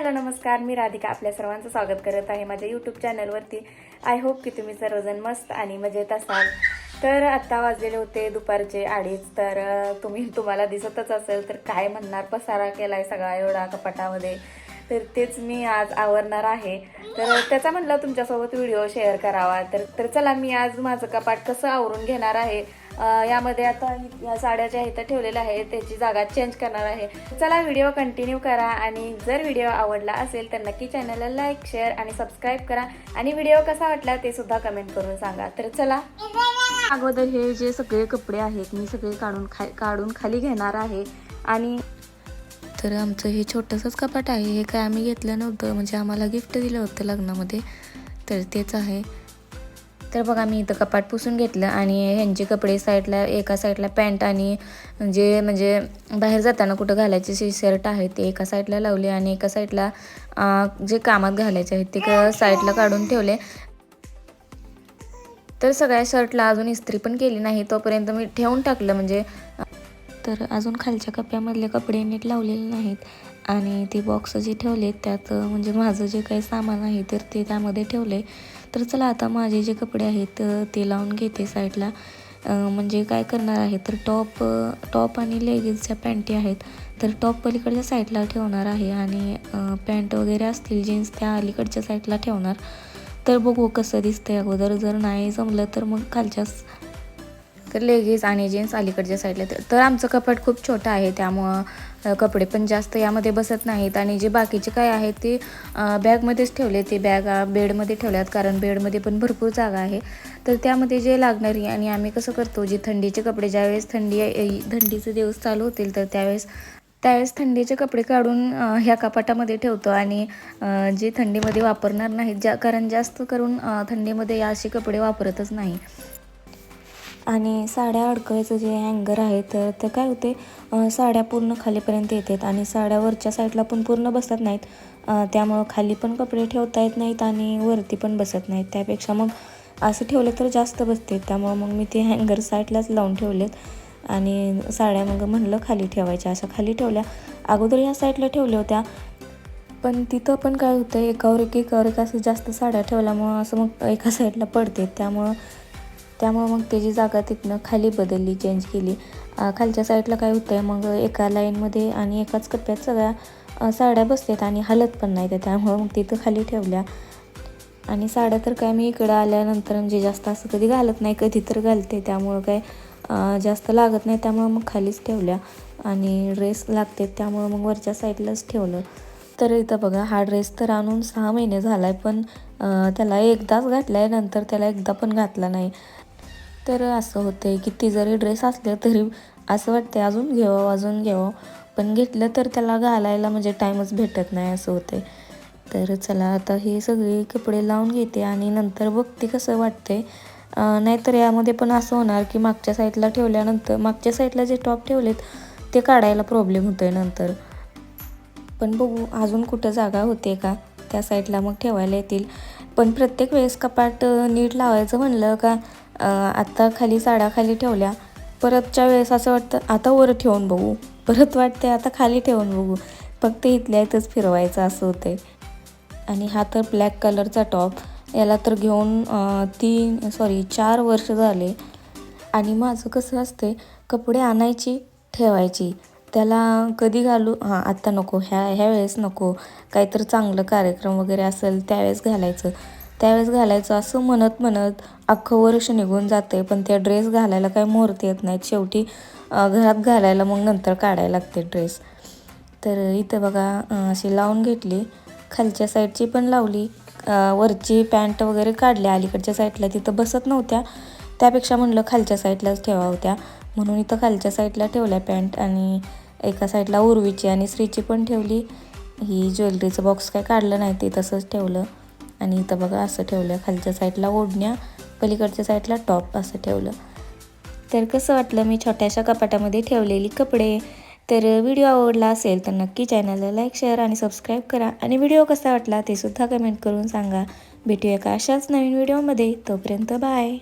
Hello नमस्कार. मी राधिका आपल्या सर्वांचं स्वागत करत आहे माझ्या यूट्यूब चॅनलवरती आय होप की तुम्ही सर्वजण मस्त आणि मजेत असाल. तर आत्ता वाजलेले होते दुपारचे अडीच तर तुम्ही तुम्हाला दिसतच असेल तर काय म्हणणार? पसारा केलाय सगळा एवढा कपाटामध्ये. तर तेच मी आज आवरणार आहे. तर त्याचा म्हटलं तुमच्यासोबत व्हिडिओ शेअर करावा. तर तर चला मी आज माझं कपाट कसं आवरून घेणार आहे? यामध्ये आता या साड्या ज्या इथं ठेवलेल्या आहेत त्याची जागा चेंज करणार आहे. चला व्हिडिओ कंटिन्यू करा आणि जर व्हिडिओ आवडला असेल तर नक्की चॅनलला लाईक शेअर आणि सबस्क्राईब करा. आणि व्हिडिओ कसा वाटला ते सुद्धा कमेंट करून सांगा. तर चला. अगोदर हे जे सगळे कपडे आहेत मी सगळे काढून खा काढून खाली घेणार आहे. आणि तर आमचं हे छोटंसंच कपाट आहे. हे काय आम्ही घेतलं नव्हतं. म्हणजे आम्हाला गिफ्ट दिलं होतं लग्नामध्ये. तर तेच आहे. तर बघा मी इथं कपाट पुसून घेतलं आणि ह्यांचे कपडे साईडला एका साईडला पॅन्ट आणि जे म्हणजे बाहेर जाताना कुठं घालायचे जे शर्ट आहेत ते एका साईडला लावले आणि एका साईडला जे कामात घालायचे आहेत ते साईडला काढून ठेवले. तर सगळ्या शर्टला अजून इस्त्री पण केली नाही तोपर्यंत मी ठेवून टाकलं. म्हणजे तर अजून खालच्या कप्प्यामधले कपडे नीट लावलेले नाहीत. आणि ते बॉक्स जे ठेवलेत त्यात म्हणजे माझं जे काही सामान आहे तर ते त्यामध्ये ठेवले. तर चला आता माझे जे कपडे आहेत ते लावून घेते साईडला. म्हणजे काय करणार आहे तर टॉप टॉप आणि लेगिन्सच्या पॅन्टी आहेत. तर टॉप पलीकडच्या साईडला ठेवणार आहे आणि पॅन्ट वगैरे असतील जीन्स त्या अलीकडच्या साईडला ठेवणार. तर बघू कसं दिसतंय अगोदर. जर नाही जमलं तर मग खालच्या तर लेगीज आणि जीन्स अलीकडच्या साईडला तर- तर आमचं कपाट खूप छोटं आहे त्यामुळं कपडे पण जास्त यामध्ये बसत नाहीत. आणि जे बाकीचे काय आहेत ते बॅगमध्येच ठेवले ते बॅग बेडमध्ये ठेवल्यात कारण बेडमध्ये पण भरपूर जागा आहे. तर त्यामध्ये जे लागणारी आणि आम्ही कसं करतो जे थंडीचे कपडे ज्यावेळेस थंडी थंडीचे दिवस चालू होतील तर त्यावेळेस त्यावेळेस थंडीचे कपडे काढून ह्या कपाटामध्ये ठेवतो. आणि जे थंडीमध्ये वापरणार नाहीत ज्या कारण जास्त करून थंडीमध्ये असे कपडे वापरतच नाही. आणि साड्या अडकवायचं जे हँगर आहे तर ते काय होते साड्या पूर्ण खालीपर्यंत येतात आणि साड्या वरच्या साईडला पण पूर्ण बसत नाहीत. त्यामुळं खाली पण कपडे ठेवता येत नाहीत आणि वरती पण बसत नाहीत. त्यापेक्षा मग असं ठेवलं तर जास्त बसते. त्यामुळं मग मी ते हँगर साईडलाच लावून ठेवलेत आणि साड्या मग म्हणलं खाली ठेवायच्या. अशा खाली ठेवल्या. अगोदर या साईडला ठेवल्या होत्या. पण तिथं पण काय होतं एकावर एक एकावर एक असं जास्त साड्या ठेवल्यामुळं असं मग एका साईडला पडते. त्यामुळं त्यामुळं मग त्याची जागा तिथनं खाली बदलली चेंज केली. खालच्या साईडला काय होतं आहे मग एका लाईनमध्ये आणि एकाच कप्प्यात सगळ्या साड्या बसतात आणि हलत पण नाही त्या त्यामुळं मग तिथं खाली ठेवल्या. आणि साड्या तर काय मी इकडं आल्यानंतर म्हणजे जास्त असं कधी घालत नाही कधी तर घालते. त्यामुळं काय जास्त लागत नाही. त्यामुळं मग खालीच ठेवल्या. आणि ड्रेस लागते त्यामुळं मग वरच्या साईडलाच ठेवलं. तर इथं बघा हा ड्रेस तर आणून सहा महिने झाला आहे पण त्याला एकदाच घातला आहे नंतर त्याला एकदा पण घातला नाही. तर असं होते किती जरी ड्रेस असले तरी असं वाटते अजून घ्यावं अजून घ्यावं पण घेतलं तर त्याला घालायला म्हणजे टाईमच भेटत नाही असं होते तर चला आता हे सगळे कपडे लावून घेते आणि नंतर बघते कसं वाटते नाहीतर यामध्ये पण असं होणार की मागच्या साईडला ठेवल्यानंतर मागच्या साईडला जे टॉप ठेवलेत ते काढायला प्रॉब्लेम होतो आहे नंतर. पण बघू अजून कुठं जागा होते का? त्या साईडला मग ठेवायला येतील. पण प्रत्येक वेळेस कपाट नीट लावायचं म्हणलं का आत्ता खाली साड्या खाली ठेवल्या. परतच्या वेळेस असं वाटतं आता वर ठेवून बघू. परत वाटते आता खाली ठेवून बघू. फक्त इथल्या इथंच फिरवायचं असं होतंय. आणि हा तर ब्लॅक कलरचा टॉप याला तर घेऊन तीन सॉरी चार वर्ष झाले. आणि माझं कसं असते कपडे आणायची ठेवायची. त्याला कधी घालू हां आत्ता नको. ह्या ह्या वेळेस नको. काहीतरी चांगलं कार्यक्रम वगैरे असेल त्यावेळेस घालायचं. त्यावेळेस घालायचं असं म्हणत म्हणत अख्खं वर्ष निघून जाते पण त्या ड्रेस घालायला काही मुहूर्त येत नाहीत. शेवटी घरात घालायला मग नंतर काढायला लागते ड्रेस तर इथं बघा अशी लावून घेतली. खालच्या साईडची पण लावली. वरची पॅन्ट वगैरे काढल्या अलीकडच्या साईडला तिथं बसत नव्हत्या. त्यापेक्षा म्हणलं खालच्या साईडलाच ठेवा होत्या. म्हणून इथं खालच्या साईडला ठेवल्या पॅन्ट आणि एका साईडला उर्वीची आणि स्त्रीची पण ठेवली. ही ज्वेलरीचं बॉक्स काय काढलं नाही ते तसंच ठेवलं. आणि इथं बघा असं ठेवलं खालच्या साईडला ओढण्या पलीकडच्या साईडला टॉप असं ठेवलं. तर कसं वाटलं मी छोट्याशा कपाटामध्ये ठेवलेली कपडे. तर व्हिडिओ आवडला असेल तर नक्की चॅनलला लाईक शेअर आणि सबस्क्राईब करा. आणि व्हिडिओ कसा वाटला ते सुद्धा कमेंट करून सांगा. भेटूया का अशाच नवीन व्हिडिओमध्ये तोपर्यंत बाय